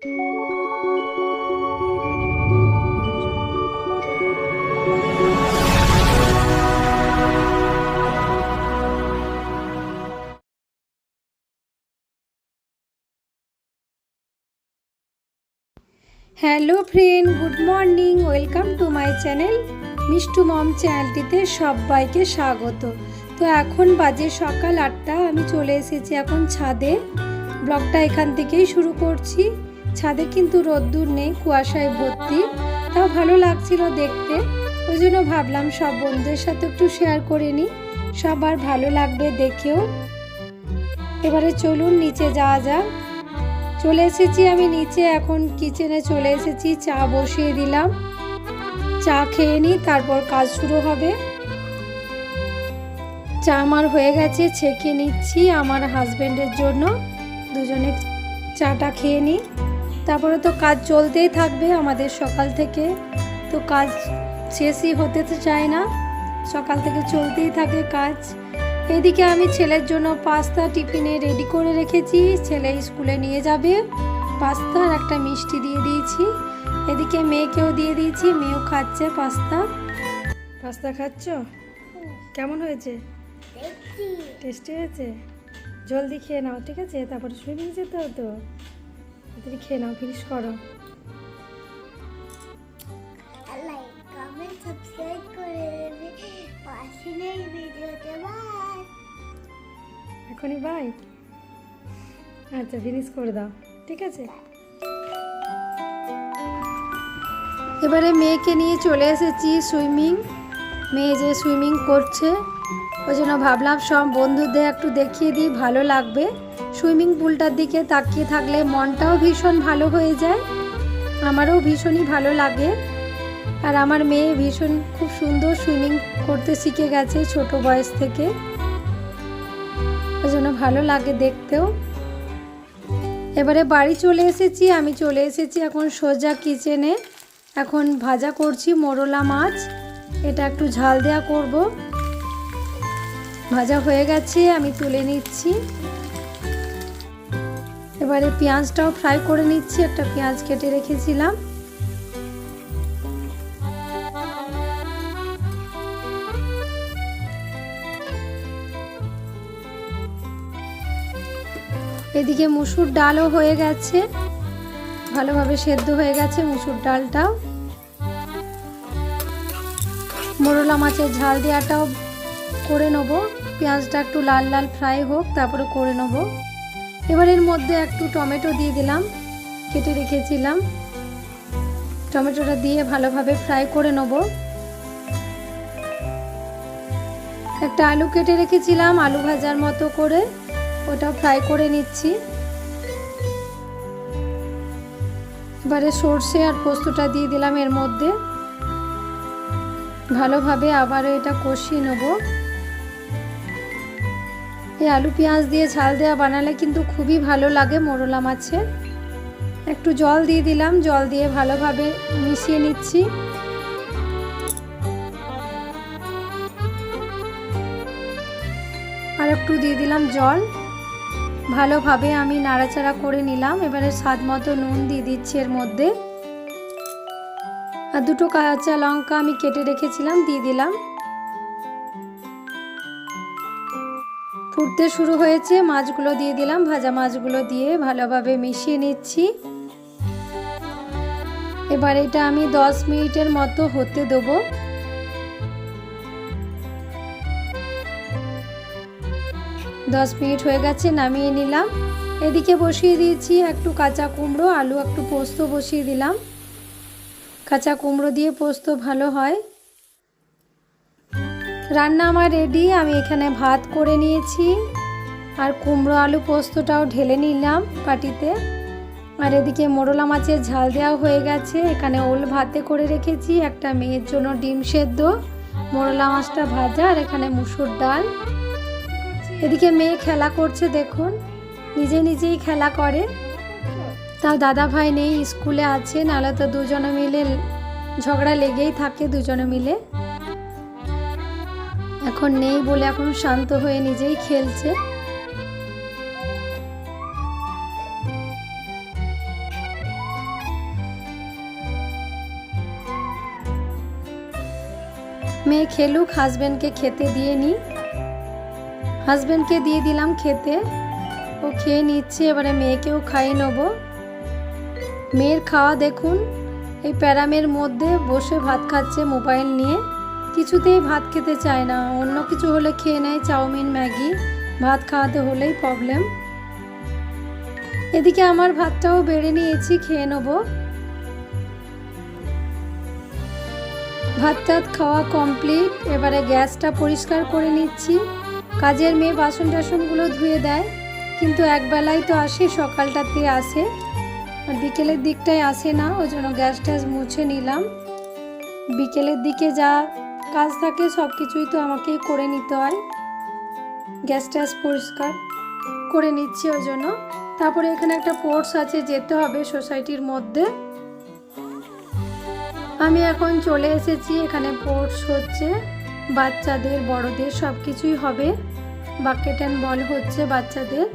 Hello friend, good morning, welcome to my channel Mishtu mom চ্যানেলটিতে সবাইকে স্বাগত। তো এখন বাজে সকাল আটটা, আমি চলে এসেছি এখন ছাদে। ব্লগটা এখান থেকেই শুরু করছি। ছাদে কিন্তু রোদ্দুর নেই, কুয়াশায় ভর্তি। তাও ভালো লাগছিল দেখতে। ওই জন্য ভাবলাম সব বন্ধুদের সাথে একটু শেয়ার করে নিই সবার ভালো লাগবে দেখেও। এবারে চলুন, নিচে যাওয়া যাক। চলে এসেছি আমি নিচে, এখন কিচেনে চলে এসেছি, চা বসিয়ে দিলাম। চা খেয়ে নিই তারপর কাজ শুরু হবে। চা আমার হয়ে গেছে, ছেঁকে নিচ্ছি আমার হাজব্যান্ডের জন্য। দুজনে চাটা খেয়ে নিই তারপরে তো কাজ চলতেই থাকবে আমাদের সকাল থেকে। তো কাজ শেষই হতে তো চায় না। সকাল থেকে চলতেই থাকে কাজ। এদিকে আমি ছেলের জন্য পাস্তা টিফিনে রেডি করে রেখেছি। ছেলে স্কুলে নিয়ে যাবে। পাস্তা আর একটা মিষ্টি দিয়ে দিয়েছি। এদিকে মেয়েকেও দিয়ে দিয়েছি মেয়েও খাচ্ছে পাস্তা। পাস্তা খাচ্ছ? কেমন হয়েছে? টেস্টি হয়েছে? জলদি খেয়ে নাও ঠিক আছে? তারপরে সুইমিং যেতে হতো তাড়াতাড়ি খেয়ে নাও ফিনিশ করো। লাইক কমেন্ট সাবস্ক্রাইব করে দেবে। পাশে নেই ভিডিওতে বাই এখনই বাই আচ্ছা ফিনিশ করে দাও ঠিক আছে? এবারে মেয়েকে নিয়ে চলে এসেছি সুইমিং। মেয়ে যে সুইমিং করছে ওই জন্য ভাবলাম সব বন্ধুদের একটু দেখিয়ে দিই ভালো লাগবে। সুইমিং পুলটার দিকে তাকিয়ে থাকলে মনটাও ভীষণ ভালো হয়ে যায়। আমারও ভীষণই ভালো লাগে। আর আমার মেয়ে ভীষণ খুব সুন্দর সুইমিং করতে শিখে গেছে ছোট বয়স থেকে। ওই জন্য ভালো লাগে দেখতেও। এবারে বাড়ি চলে এসেছি, আমি চলে এসেছি এখন সোজা কিচেনে। এখন ভাজা করছি মোরলা মাছ, এটা একটু ঝাল দেয়া করব। ভাজা হয়ে গেছে, আমি তুলে নিচ্ছি। এবারে পেঁয়াজটাও ফ্রাই করে নিচ্ছি, একটা পেঁয়াজ কেটে রেখেছিলাম। এদিকে মুসুর ডালও হয়ে গেছে, ভালোভাবে সেদ্ধ হয়ে গেছে মুসুর ডালটাও। মোরলা মাছের ঝাল দেওয়াটাও করে নেব, পেঁয়াজটা একটু লাল লাল ফ্রাই হোক, তারপরে করে নেব। এবার এর মধ্যে একটু টমেটো দিয়ে দিলাম, কেটে রেখেছিলাম। টমেটোটা দিয়ে ভালোভাবে ফ্রাই করে নেব। একটা আলু কেটে রেখেছিলাম, আলু ভাজার মতো করে ওটা ফ্রাই করে নিচ্ছি। এবারে সর্ষে আর পোস্তটা দিয়ে দিলাম এর মধ্যে। ভালোভাবে আবারও এটা কষিয়ে নেব। এই আলু পেঁয়াজ দিয়ে ঝাল দেওয়া বানালে কিন্তু খুবই ভালো লাগে মোরলা মাছের। একটু জল দিয়ে দিলাম, জল দিয়ে ভালোভাবে মিশিয়ে নিচ্ছি। আর একটু দিয়ে দিলাম জল। ভালোভাবে আমি নাড়াচাড়া করে নিলাম, এবারে স্বাদ মতো নুন দিয়ে দিচ্ছি এর মধ্যে। আর দুটো কাঁচা লঙ্কা আমি কেটে রেখেছিলাম, দিয়ে দিলাম। ফুটতে শুরু হয়েছে। মাছগুলো দিয়ে দিলাম। ভাজা মাছগুলো দিয়ে ভালোভাবে মিশিয়ে নিচ্ছি। এবার এটা আমি দশ মিনিটের মতো হতে দেবো। দশ মিনিট হয়ে গেছে, নামিয়ে নিলাম। এদিকে বসিয়ে দিয়েছি একটু কাঁচা কুমড়ো, আলু একটু পোস্ত বসিয়ে দিলাম। কাঁচা কুমড়ো দিয়ে পোস্ত ভালো হয়। রান্না আমার রেডি আমি এখানে ভাত করে নিয়েছি। আর কুমড়ো আলু পোস্তটাও ঢেলে নিলাম পাটিতে আর এদিকে মোরলা মাছের ঝাল দেওয়া হয়ে গেছে। এখানে ওল ভাতে করে রেখেছি, একটা মেয়ের জন্য ডিম সেদ্ধ, মোরলা মাছটা ভাজা, আর এখানে মুসুর ডাল। এদিকে মেয়ে খেলা করছে, দেখুন। নিজে নিজেই খেলা করে। তাও দাদা ভাই নেই, স্কুলে আছে, নাহলে তো দুজনে মিলে ঝগড়া লেগেই থাকে, দুজনে মিলে। এখন নেই বলে এখন শান্ত হয়ে নিজেই খেলছে। মেয়ে খেলুক হাজব্যান্ডকে খেতে দিয়ে নিই হাজব্যান্ডকে দিয়ে দিলাম খেতে। ও খেয়ে নিচ্ছে, এবারে মেয়েকেও খাইয়ে নেব। মেয়ের খাওয়া দেখুন, এই প্যারামের মধ্যে বসে ভাত খাচ্ছে মোবাইল নিয়ে। কিছুতেই ভাত খেতে চায় না। অন্য কিছু হলে খেয়ে নেয় চাউমিন, ম্যাগি। ভাত খাওয়াতে হলেই প্রবলেম এদিকে আমার ভাতটাও বেড়ে নিয়েছি, খেয়ে নেব। ভাত টাত খাওয়া কমপ্লিট এবারে গ্যাসটা পরিষ্কার করে নিচ্ছি। কাজের মেয়ে বাসন টাসনগুলো ধুয়ে দেয়। কিন্তু একবেলাই তো আসে, সকালটাতে আসে। আর বিকেলের দিকটায় আসে না, ওই জন্য গ্যাস ট্যাস মুছে নিলাম। বিকেলের দিকে যা কাজ থাকে সব কিছুই তো আমাকেই করে নিতে হয়। গ্যাস ট্যাস পরিষ্কার করে নিচ্ছি ওই জন্য। তারপরে এখানে একটা পোর্টস আছে, যেতে হবে সোসাইটির মধ্যে। আমি এখন চলে এসেছি, এখানে পোর্টস হচ্ছে, বাচ্চাদের, বড়দের সব কিছুই হবে। বাকেট অ্যান্ড বল হচ্ছে বাচ্চাদের।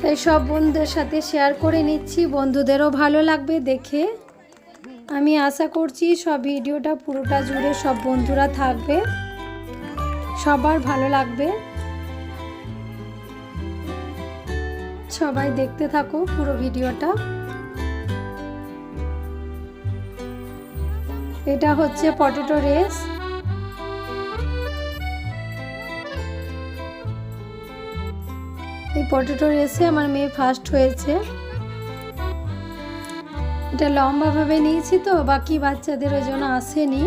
তাই সব বন্ধুদের সাথে শেয়ার করে নিচ্ছি, বন্ধুদেরও ভালো লাগবে দেখে। আমি আশা করছি সব ভিডিওটা পুরোটা জুড়ে সব বন্ধুরা থাকবে। সবার ভালো লাগবে। সবাই দেখতে থাকো পুরো ভিডিওটা। এটা হচ্ছে পটেটো রেস। এই পটেটো রেসে আমার মেয়ে ফার্স্ট হয়েছে। এটা লম্বাভাবে নিয়েছি তো বাকি বাচ্চাদের ওই জন্য আসেনি।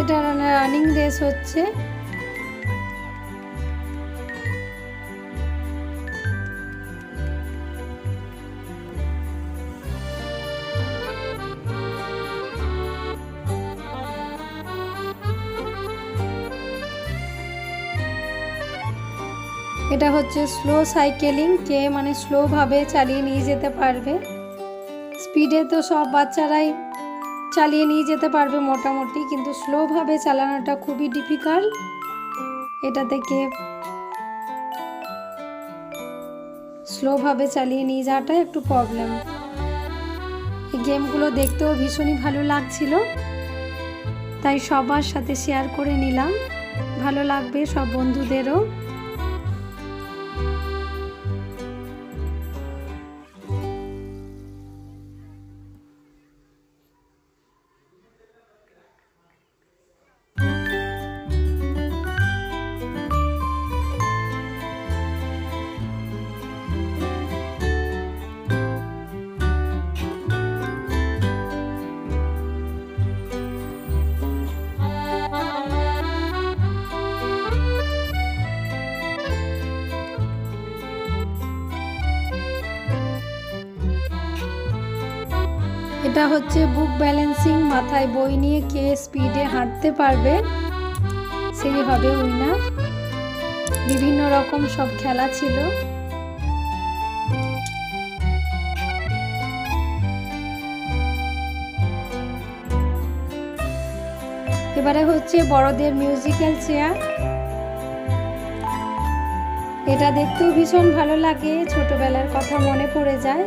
এটা রানিং রেস হচ্ছে। এটা হচ্ছে স্লো সাইকেলিং কে মানে স্লোভাবে চালিয়ে নিয়ে যেতে পারবে। স্পিডে তো সব বাচ্চারাই চালিয়ে নিয়ে যেতে পারবে মোটামুটি, কিন্তু স্লোভাবে চালানোটা খুবই ডিফিকাল্ট এটা থেকে স্লোভাবে চালিয়ে নিয়ে যাওয়াটা একটু প্রবলেম এই গেমগুলো দেখতেও ভীষণই ভালো লাগছিল। তাই সবার সাথে শেয়ার করে নিলাম। ভালো লাগবে সব বন্ধুদেরও। এটা হচ্ছে বুক ব্যালেন্সিং মাথায় বই নিয়ে কে স্পিডে হাঁটতে পারবে, সেই হবে উইনার বিভিন্ন রকম সব খেলা ছিল। এবারে হচ্ছে বড়দের মিউজিক্যাল চেয়ার এটা দেখতেও ভীষণ ভালো লাগে, ছোটবেলার কথা মনে পড়ে যায়।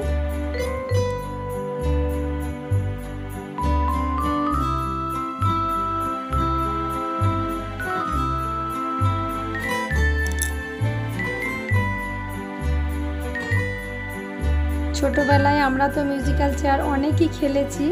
ছোটবেলায় আমরা তো মিউজিক্যাল চেয়ার অনেকই খেলেছি।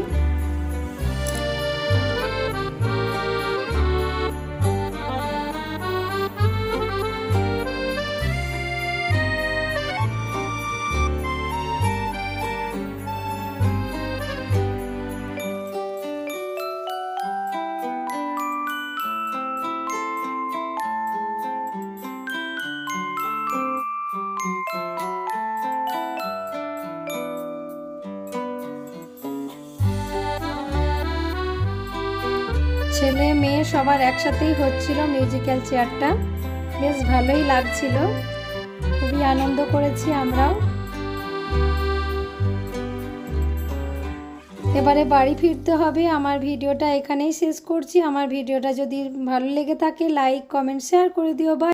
ছেলে মেয়ে সবার একসাথেই হচ্ছিল মিউজিক্যাল চেয়ারটা বেশ ভালোই লাগছিল। খুবই আনন্দ করেছি আমরাও। এবারে বাড়ি ফিরতে হবে। আমার ভিডিওটা এখানেই শেষ করছি। আমার ভিডিওটা যদি ভালো লেগে থাকে লাইক কমেন্ট শেয়ার করে দিও। বাই